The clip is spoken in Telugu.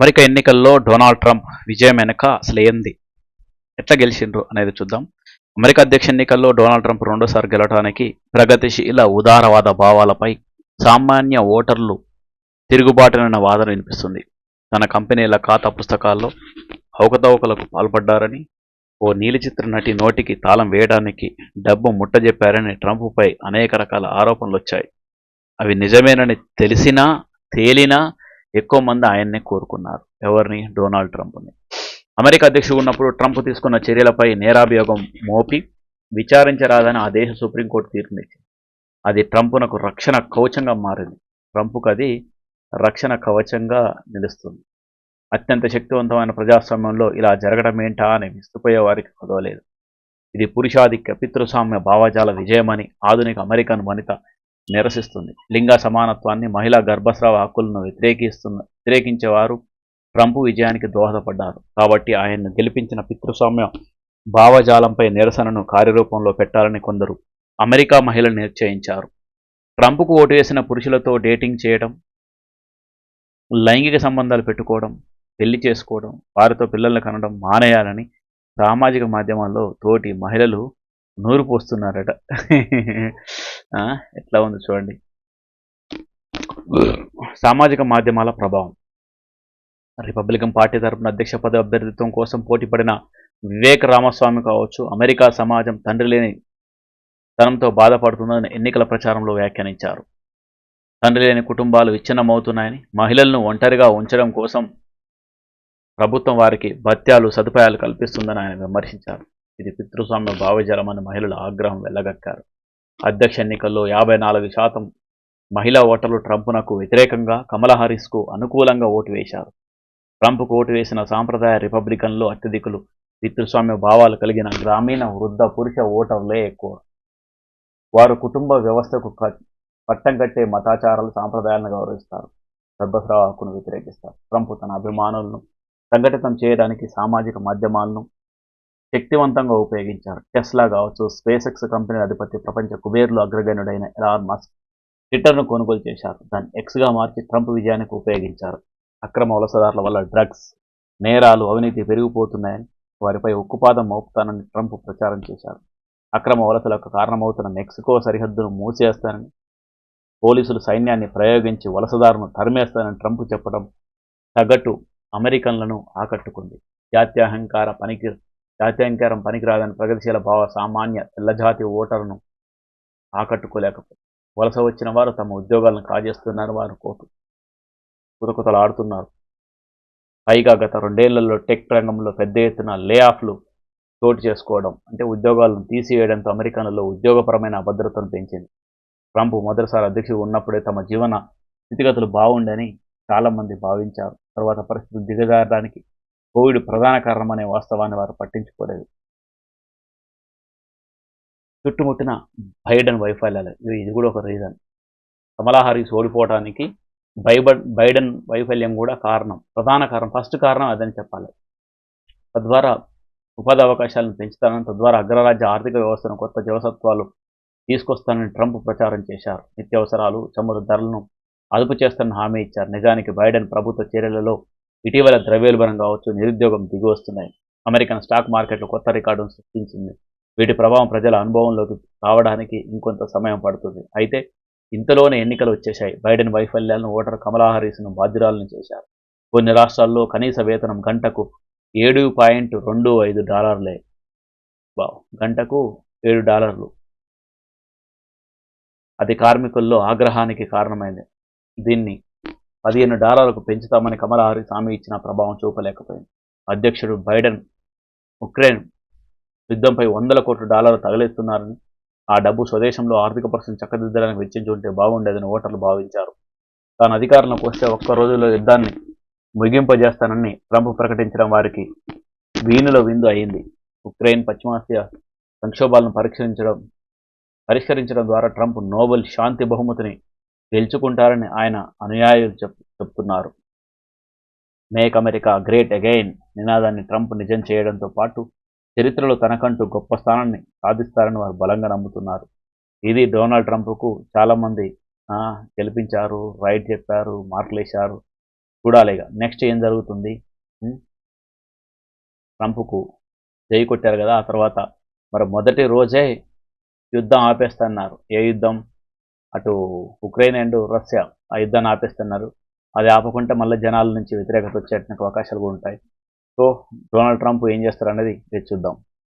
అమెరికా ఎన్నికల్లో డొనాల్డ్ ట్రంప్ విజయం వెనక అసలు ఏంది? ఎట్లా గెలిచిండ్రు అనేది చూద్దాం. అమెరికా అధ్యక్ష ఎన్నికల్లో డొనాల్డ్ ట్రంప్ రెండోసారి గెలవడానికి ప్రగతిశీల ఉదారవాద భావాలపై సామాన్య ఓటర్లు తిరుగుబాటునన్న వాదన వినిపిస్తుంది. తన కంపెనీల ఖాతా పుస్తకాల్లో అవకతవకలకు పాల్పడ్డారని ఓ నీలిచిత్ర నటి నోటికి తాళం వేయడానికి డబ్బు ముట్టజెప్పారని ట్రంప్పై అనేక రకాల ఆరోపణలు వచ్చాయి అవి నిజమేనని తెలిసినా తేలినా ఎక్కువ మంది ఆయన్నే కోరుకున్నారు. ఎవరిని? డొనాల్డ్ ట్రంప్ని. అమెరికా అధ్యక్షుడు ఉన్నప్పుడు ట్రంప్ తీసుకున్న చర్యలపై నేరాభియోగం మోపి విచారించరాదని ఆ దేశ సుప్రీంకోర్టు తీర్పునిచ్చింది. అది ట్రంప్నకు రక్షణ కవచంగా మారింది. ట్రంప్కు అది రక్షణ కవచంగా నిలుస్తుంది. అత్యంత శక్తివంతమైన ప్రజాస్వామ్యంలో ఇలా జరగడం ఏంటా అని విస్తుపోయే వారికి కుదవలేదు. ఇది పురుషాధిక్య పితృస్వామ్య భావజాల విజయమని ఆధునిక అమెరికన్ వనిత నిరసిస్తుంది. లింగ సమానత్వాన్ని మహిళా గర్భస్రావ హక్కులను వ్యతిరేకిస్తున్న వ్యతిరేకించేవారు ట్రంప్ విజయానికి దోహదపడ్డారు. కాబట్టి ఆయన్ను గెలిపించిన పితృస్వామ్య భావజాలంపై నిరసనను కార్యరూపంలో పెట్టాలని కొందరు అమెరికా మహిళలు నిశ్చయించారు. ట్రంప్కు ఓటు వేసిన పురుషులతో డేటింగ్ చేయడం లైంగిక సంబంధాలు పెట్టుకోవడం పెళ్ళి చేసుకోవడం వారితో పిల్లల్ని కనడం మానేయాలని సామాజిక మాధ్యమాల్లో తోటి మహిళలు నూరు పోస్తున్నారట. ఆ, ఎట్లా ఉంది చూడండి. సామాజిక మాధ్యమాల ప్రభావం. రిపబ్లికన్ పార్టీ తరపున అధ్యక్ష పద అభ్యర్థిత్వం కోసం పోటీపడిన వివేక్ రామస్వామి కావచ్చు అమెరికా సమాజం తండ్రి లేని తనంతో బాధపడుతుందని ఎన్నికల ప్రచారంలో వ్యాఖ్యానించారు. తండ్రి లేని కుటుంబాలు విచ్ఛిన్నమవుతున్నాయని మహిళలను ఒంటరిగా ఉంచడం కోసం ప్రభుత్వం వారికి భత్యాలు సదుపాయాలు కల్పిస్తుందని ఆయన విమర్శించారు. ఇది పితృస్వామ్య భావజలమని మహిళల ఆగ్రహం వెళ్ళగక్కారు అధ్యక్ష ఎన్నికల్లో యాభై నాలుగు శాతం మహిళా ఓటర్లు ట్రంప్నకు వ్యతిరేకంగా కమలా హారిస్కు అనుకూలంగా ఓటు వేశారు. ట్రంప్కు ఓటు వేసిన సాంప్రదాయ రిపబ్లికన్లు అత్యధికులు పితృస్వామ్య భావాలు కలిగిన గ్రామీణ వృద్ధ పురుష ఓటర్లే ఎక్కువ. వారు కుటుంబ వ్యవస్థకు పట్టం కట్టే మతాచారాలు సాంప్రదాయాలను గౌరవిస్తారు. గర్భస్రావ హక్కును వ్యతిరేకిస్తారు. ట్రంప్ తన అభిమానులను సంఘటితం చేయడానికి సామాజిక మాధ్యమాలను శక్తివంతంగా ఉపయోగించారు. టెస్లా కావచ్చు స్పేస్ ఎక్స్ కంపెనీ అధిపతి ప్రపంచ కుబేర్లు అగ్రగణ్యుడైన ఎలాన్ మస్క్ ట్విట్టర్ను కొనుగోలు చేశారు. దాన్ని ఎక్స్గా మార్చి ట్రంప్ విజయానికి ఉపయోగించారు. అక్రమ వలసదారుల వల్ల డ్రగ్స్ నేరాలు అవినీతి పెరిగిపోతున్నాయని వారిపై ఉక్కుపాదం మోపుతానని ట్రంప్ ప్రచారం చేశారు. అక్రమ వలసలకు కారణమవుతున్న మెక్సికో సరిహద్దును మూసేస్తానని పోలీసులు సైన్యాన్ని ప్రయోగించి వలసదారును తరిమేస్తానని ట్రంప్ చెప్పడం సగటు అమెరికన్లను ఆకట్టుకుంది. జాత్యహంకార పనికి జాత్యహంకారం పనికిరాదని ప్రగతిశీల భావ సామాన్య తెల్లజాతి ఓటరును ఆకట్టుకోలేకపోయింది వలస వచ్చిన వారు తమ ఉద్యోగాలను కాజేస్తున్నారు వారు కోటు కుతకుతలు ఆడుతున్నారు పైగా గత రెండేళ్ళలో టెక్ రంగంలో పెద్ద ఎత్తున లే ఆఫ్లు చోటు చేసుకోవడం అంటే ఉద్యోగాలను తీసివేయడంతో అమెరికన్లలో ఉద్యోగపరమైన అభద్రతను పెంచింది. ట్రంప్ మొదటిసారి అధ్యక్షుడు ఉన్నప్పుడే తమ జీవన స్థితిగతులు బాగుండని చాలామంది భావించారు. తర్వాత పరిస్థితులు దిగజారడానికి కోవిడ్ ప్రధాన కారణమనే వాస్తవాన్ని వారు పట్టించుకోలేదు. చుట్టుముట్టిన బైడెన్ వైఫల్యాలు. ఇది కూడా ఒక రీజన్. కమలా హారీస్ ఓడిపోవడానికి బైబన్ బైడెన్ వైఫల్యం కూడా కారణం. ప్రధాన కారణం ఫస్ట్ కారణం అదని చెప్పాలి. తద్వారా ఉపాధి అవకాశాలను పెంచుతానని తద్వారా అగ్రరాజ్య ఆర్థిక వ్యవస్థను కొత్త జవసత్వాలు తీసుకొస్తానని ట్రంప్ ప్రచారం చేశారు. నిత్యావసరాలు చమురు ధరలను అదుపు చేస్తానని హామీ ఇచ్చారు. నిజానికి బైడెన్ ప్రభుత్వ చర్యలలో ఇటీవల ద్రవ్యోల్బణం కావచ్చు నిరుద్యోగం దిగి వస్తున్నాయి. అమెరికన్ స్టాక్ మార్కెట్లో కొత్త రికార్డును సృష్టించింది. వీటి ప్రభావం ప్రజల అనుభవంలోకి రావడానికి ఇంకొంత సమయం పడుతుంది. అయితే ఇంతలోనే ఎన్నికలు వచ్చేశాయి. బైడెన్ వైఫల్యాలను ఓటర్ కమలా హారీస్ను బాధ్యురాలను చేశారు. కొన్ని రాష్ట్రాల్లో కనీస వేతనం గంటకు ఏడు పాయింట్ రెండు ఐదు డాలర్లే. గంటకు ఏడు డాలర్లు. అది కార్మికుల్లో ఆగ్రహానికి కారణమైంది. దీన్ని పదిహేను డాలర్లకు పెంచుతామని కమలా హారిస్ హామీ ఇచ్చిన ప్రభావం చూపలేకపోయింది. అధ్యక్షుడు బైడెన్ ఉక్రెయిన్ యుద్ధంపై వందల కోట్ల డాలర్లు తగలేస్తున్నారని ఆ డబ్బు స్వదేశంలో ఆర్థిక పరిస్థితిని చక్కదిద్దడానికి వెచ్చించుంటే బాగుండేదని ఓటర్లు భావించారు. తాను అధికారంలోకి వస్తే ఒక్క రోజులో యుద్ధాన్ని ముగింపజేస్తానని ట్రంప్ ప్రకటించడం వారికి వీణుల విందు అయింది. ఉక్రెయిన్ పశ్చిమాసియా సంక్షోభాలను పరిష్కరించడం పరిష్కరించడం ద్వారా ట్రంప్ నోబెల్ శాంతి బహుమతిని గెలుచుకుంటారని ఆయన అనుయాయులు చెప్ చెప్తున్నారు. మేక్ అమెరికా గ్రేట్ అగైన్ నినాదాన్ని ట్రంప్ నిజం చేయడంతో పాటు చరిత్రలో తనకంటూ గొప్ప స్థానాన్ని సాధిస్తారని వారు బలంగా నమ్ముతున్నారు. ఇది డొనాల్డ్ ట్రంప్కు చాలామంది గెలిపించారు రైట్ చెప్పారు మార్కులేశారు. చూడాలిగా నెక్స్ట్ ఏం జరుగుతుంది? ట్రంప్కు జై కొట్టారు కదా ఆ తర్వాత మరి మొదటి రోజే యుద్ధం ఆపేస్తున్నారు. ఏ యుద్ధం? అటు ఉక్రెయిన్ అండ్ రష్యా ఆ యుద్ధాన్ని ఆపేస్తున్నారు. అది ఆపకుంటే మళ్ళీ జనాల నుంచి వ్యతిరేకత వచ్చేటువంటి అవకాశాలు కూడా ఉంటాయి. సో డొనాల్డ్ ట్రంప్ ఏం చేస్తారు అనేది చూద్దాం.